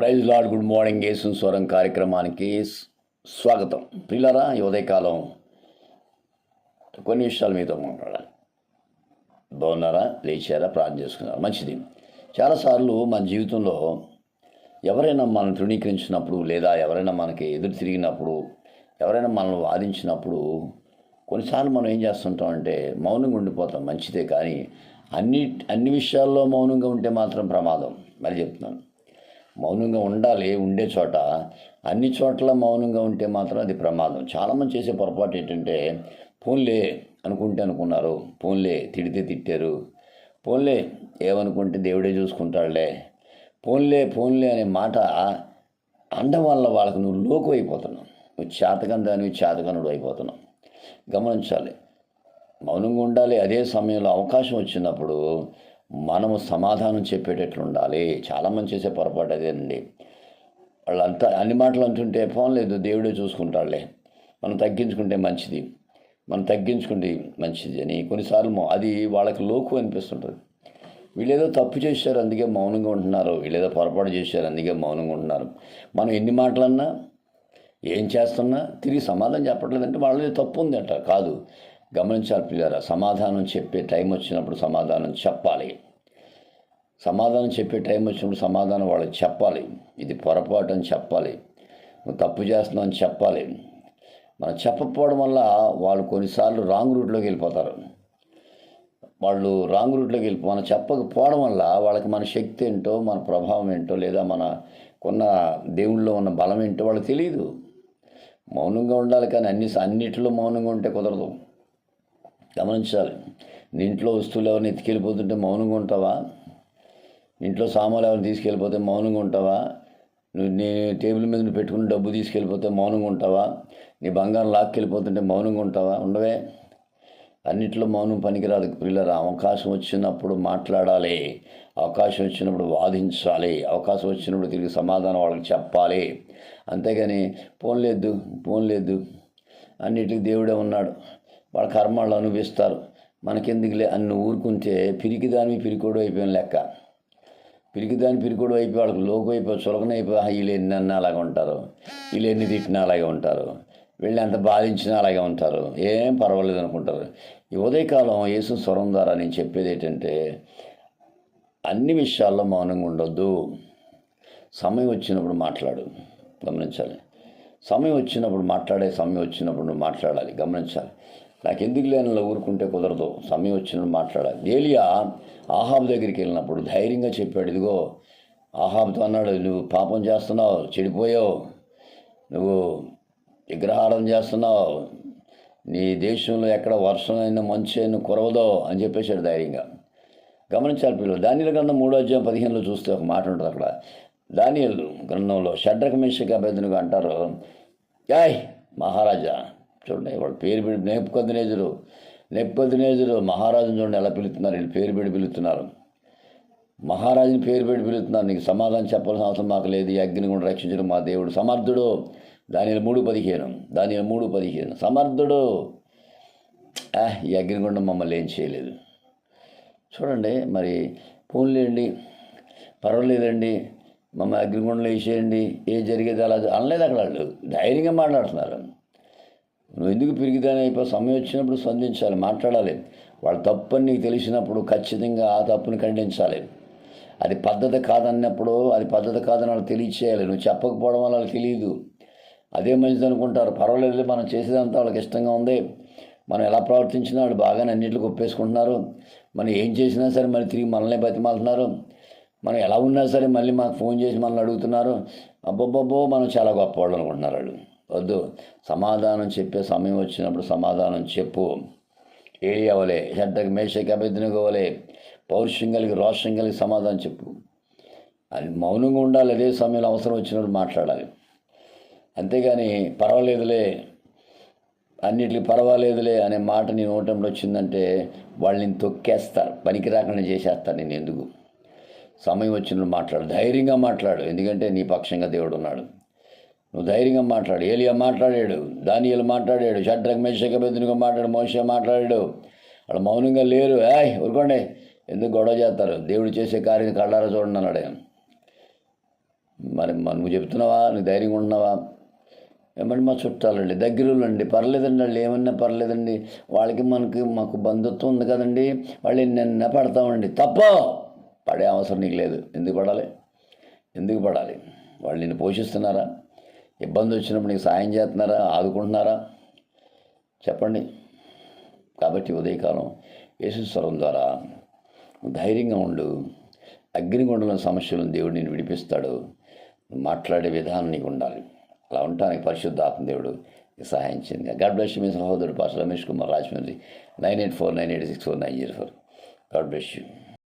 Praise Lord good morning. Yesu స్వరం కార్యక్రమానికి స్వాగతం. పిల్లరా ఈ ఉదయకాలం కొన్ని విషయాలు మీతో మాట్లాడాలి. బాగున్నారా? లేచారా? ప్రార్థన చేసుకున్నారా? మంచిది. చాలాసార్లు మన జీవితంలో ఎవరైనా మనం తృణీకరించినప్పుడు లేదా ఎవరైనా మనకి ఎదురు తిరిగినప్పుడు ఎవరైనా మనల్ని వాదించినప్పుడు కొన్నిసార్లు మనం ఏం చేస్తుంటాం అంటే మౌనంగా ఉండిపోతాం. మంచిదే కానీ అన్ని అన్ని విషయాల్లో మౌనంగా ఉంటే మాత్రం ప్రమాదం. మరి చెప్తున్నాను. మౌనంగా ఉండాలి ఉండే చోట. అన్ని చోట్ల మౌనంగా ఉంటే మాత్రం అది ప్రమాదం. చాలామంది చేసే పొరపాటు ఏంటంటే ఫోన్లే అనుకుంటే అనుకున్నారు. ఫోన్లే తిడితే తిట్టారు. ఫోన్లే ఏమనుకుంటే దేవుడే చూసుకుంటాడులే. ఫోన్లే ఫోన్లే అనే మాట అనడం వల్ల వాళ్ళకు నువ్వు లోకు అయిపోతున్నావు. నువ్వు చేతకం దానివి చేతకనుడు అయిపోతున్నావు. గమనించాలి. మౌనంగా ఉండాలి. అదే సమయంలో అవకాశం వచ్చినప్పుడు మనము సమాధానం చెప్పేటట్లు ఉండాలి. చాలామంది చేసే పొరపాటు అదేనండి. వాళ్ళంతా అన్ని మాటలు అంటుంటే ఫోన్ లేదు దేవుడే చూసుకుంటాడులే. మనం తగ్గించుకుంటే మంచిది. మనం తగ్గించుకుంటే మంచిది అని కొన్నిసార్లు అది వాళ్ళకి లోకు అనిపిస్తుంటుంది. వీళ్ళేదో తప్పు చేశారు అందుకే మౌనంగా ఉంటున్నారు. వీళ్ళేదో పొరపాటు చేశారు అందుకే మౌనంగా ఉంటున్నారు. మనం ఎన్ని మాటలన్నా ఏం చేస్తున్నా తిరిగి సమాధానం చెప్పట్లేదంటే వాళ్ళది తప్పు ఉంది కాదు. గమనించాలి పిల్లరా సమాధానం చెప్పే టైం వచ్చినప్పుడు సమాధానం చెప్పాలి. సమాధానం చెప్పే టైం వచ్చినప్పుడు సమాధానం వాళ్ళకి చెప్పాలి. ఇది పొరపాటు అని చెప్పాలి. నువ్వు తప్పు చేస్తున్నావు అని చెప్పాలి. మనం చెప్పకపోవడం వల్ల వాళ్ళు కొన్నిసార్లు రాంగ్ రూట్లోకి వెళ్ళిపోతారు. వాళ్ళు రాంగ్ రూట్లోకి వెళ్ళి మనం చెప్పకపోవడం వల్ల వాళ్ళకి మన శక్తి ఏంటో మన ప్రభావం ఏంటో లేదా మన కొన్న దేవుళ్ళలో ఉన్న బలం ఏంటో వాళ్ళకి తెలియదు మౌనంగా ఉండాలి కానీ అన్ని అన్నిటిలో మౌనంగా ఉంటే కుదరదు. గమనించాలి. నీ ఇంట్లో వస్తువులు ఎవరిని ఎత్తుకెళ్ళిపోతుంటే మౌనంగా ఉంటావా? ఇంట్లో సామాన్లు ఎవరిని తీసుకెళ్ళిపోతే మౌనంగా ఉంటావా? నువ్వు నీ టేబుల్ మీద నువ్వు పెట్టుకుని డబ్బు తీసుకెళ్ళిపోతే మౌనంగా ఉంటావా? నీ బంగారం లాక్కెళ్ళిపోతుంటే మౌనంగా ఉంటావా? ఉండవే. అన్నిట్లో మౌనం పనికిరాదు పిల్లల అవకాశం వచ్చినప్పుడు మాట్లాడాలి. అవకాశం వచ్చినప్పుడు వాదించాలి. అవకాశం వచ్చినప్పుడు తిరిగి సమాధానం వాళ్ళకి చెప్పాలి. అంతేగాని ఫోన్ లేదు ఫోన్ లేదు అన్నిటికీ దేవుడే ఉన్నాడు. వాళ్ళ కర్మ అనుభవిస్తారు. మనకెందుకులే అన్ని ఊరుకుంటే పిరికిదాని పిరికోడు అయిపోయిన లెక్క. పిరికిదాని పిరికుడు అయిపోయి వాళ్ళకి లోకు అయిపోయి చులకన అయిపోయి వీళ్ళు ఎన్ని అన్నా అలాగే ఉంటారు. వీళ్ళు ఎన్ని తిట్టినా అలాగే ఉంటారు. వీళ్ళు ఎంత బాధించినా అలాగే ఉంటారు. ఏం పర్వాలేదు అనుకుంటారు. ఈ ఉదయకాలం యేసు స్వరం ద్వారా నేను చెప్పేది ఏంటంటే అన్ని విషయాల్లో మౌనంగా ఉండొద్దు. సమయం వచ్చినప్పుడు మాట్లాడు. గమనించాలి. సమయం వచ్చినప్పుడు మాట్లాడే సమయం వచ్చినప్పుడు మాట్లాడాలి. గమనించాలి. నాకు ఎందుకు ఊరుకుంటే కుదరదు. సమయం వచ్చినప్పుడు మాట్లాడాలి. ఏలియా ఆహాబ్ దగ్గరికి వెళ్ళినప్పుడు ధైర్యంగా చెప్పాడు ఇదిగో ఆహాబ్తో అన్నాడు నువ్వు పాపం చేస్తున్నావు చెడిపోయావు. నువ్వు విగ్రహారం చేస్తున్నావు. నీ దేశంలో ఎక్కడ వర్షం అయినా మంచు అయినా కురవదో అని చెప్పేశాడు ధైర్యంగా. గమనించాలి పిల్లలు దానిలో గ్రంథం మూడో అధ్యాయం పదిహేనులో చూస్తే ఒక మాట ఉంటుంది అక్కడ. దానియలు గ్రంథంలో షడ్రక మేషక అభ్యర్థునిగా అంటారు యాయ్ మహారాజా చూడండి వాళ్ళ పేరు పెడి నెప్పుకొద్దినేజురు నెప్పుకొద్దినేజురు మహారాజుని చూడండి ఎలా పిలుస్తున్నారు. వీళ్ళు పేరు పెడి పిలుతున్నారు మహారాజుని పేరు పెట్టి పిలుస్తున్నారు. నీకు సమాధానం చెప్పాల్సిన అవసరం మాకు లేదు. ఈ అగ్ని కూడా రక్షించడం మా దేవుడు. సమర్థుడు దాని మూడు పదిహేను. దాని మూడు పదిహేను. సమర్థుడు. ఆ, ఈ అగ్నిగుండం మమ్మల్ని ఏం చేయలేదు. చూడండి మరి పోన్లేండి పర్వాలేదండి. మమ్మల్ని అగ్నిగుండంలో వేసేయండి. ఏం జరిగేది అలా అనలేదు అక్కడ వాళ్ళు. ధైర్యంగా మాట్లాడుతున్నారు. నువ్వు ఎందుకు పిరిగిదాని అయిపో? సమయం వచ్చినప్పుడు స్పందించాలి మాట్లాడాలి. వాళ్ళ తప్పని నీకు తెలిసినప్పుడు ఖచ్చితంగా ఆ తప్పుని ఖండించాలి. అది పద్ధతి కాదన్నప్పుడు అది పద్ధతి కాదని వాళ్ళకి తెలియచేయాలి. నువ్వు చెప్పకపోవడం వల్ల వాళ్ళకి తెలియదు అదే మంచిది అనుకుంటారు. పర్వాలేదు మనం చేసేదంతా వాళ్ళకి ఇష్టంగా ఉంది. మనం ఎలా ప్రవర్తించినా వాళ్ళు బాగానే అన్నింటికి ఒప్పేసుకుంటున్నారు. మనం ఏం చేసినా సరే మళ్ళీ తిరిగి మనల్ని బతిమాలుతున్నారు. మనం ఎలా ఉన్నా సరే మళ్ళీ మాకు ఫోన్ చేసి మనల్ని అడుగుతున్నారు. అబ్బబ్బబ్బో మనం చాలా గొప్పవాళ్ళు అనుకుంటున్నారు వాళ్ళు. వద్దు. సమాధానం చెప్పే సమయం వచ్చినప్పుడు సమాధానం చెప్పు. ఏ అవ్వలే చెడ్డకి మేషకి అభ్యర్థినగోవలే పౌరుషం కలిగి రోషం కలిగి సమాధానం చెప్పు. అది మౌనంగా ఉండాలి అదే సమయంలో అవసరం వచ్చినప్పుడు మాట్లాడాలి. అంతేగాని పర్వాలేదులే అన్నిటికీ పర్వాలేదులే అనే మాట నేను ఓటంలో వచ్చిందంటే వాళ్ళని తొక్కేస్తారు పనికి రాకుండా చేసేస్తారు నేను ఎందుకు? సమయం వచ్చినప్పుడు మాట్లాడు ధైర్యంగా మాట్లాడు ఎందుకంటే నీ పక్షంగా దేవుడు ఉన్నాడు. నువ్వు ధైర్యంగా మాట్లాడు. ఏలియా మాట్లాడాడు దానియలు మాట్లాడాడు షడ్రక్ మేషక బెదునుగా మాట్లాడు మోష మాట్లాడాడు. వాళ్ళు మౌనంగా లేరు. ఏయ్ ఊరుకోండి. ఎందుకు గొడవ చేస్తారు? దేవుడు చేసే కార్యం కళ్ళారా చూడండి అన్నాడు. మరి నువ్వు చెప్తున్నావా? నువ్వు ధైర్యంగా ఉంటున్నావా? ఏమంటే మా చుట్టాలండి? దగ్గరలోండి పర్లేదండి వాళ్ళు ఏమన్నా పర్లేదండి. వాళ్ళకి మనకి మాకు బంధుత్వం ఉంది కదండి. వాళ్ళు నిన్న పడతామండి. తప్ప! పడే అవసరం నీకు లేదు. ఎందుకు పడాలి? ఎందుకు పడాలి? వాళ్ళు నిన్ను పోషిస్తున్నారా? ఇబ్బంది వచ్చినప్పుడు నీకు సాయం చేస్తున్నారా? ఆదుకుంటున్నారా? చెప్పండి. కాబట్టి ఉదయకాలం యేసుస్వరం ద్వారా ధైర్యంగా ఉండు. అగ్నిగుండంలో సమస్యలను దేవుడు నేను విడిపిస్తాడు. మాట్లాడే విధానం నీకు ఉండాలి. అలా ఉండటానికి పరిశుద్ధాత్మ దేవుడు సహాయం చేయండి. గాడ్ బ్లెస్ మీ సహోదరుడు pass Ramesh Kumar Rajahmundry. Nine eight four nine eight six four nine zero four. God bless you.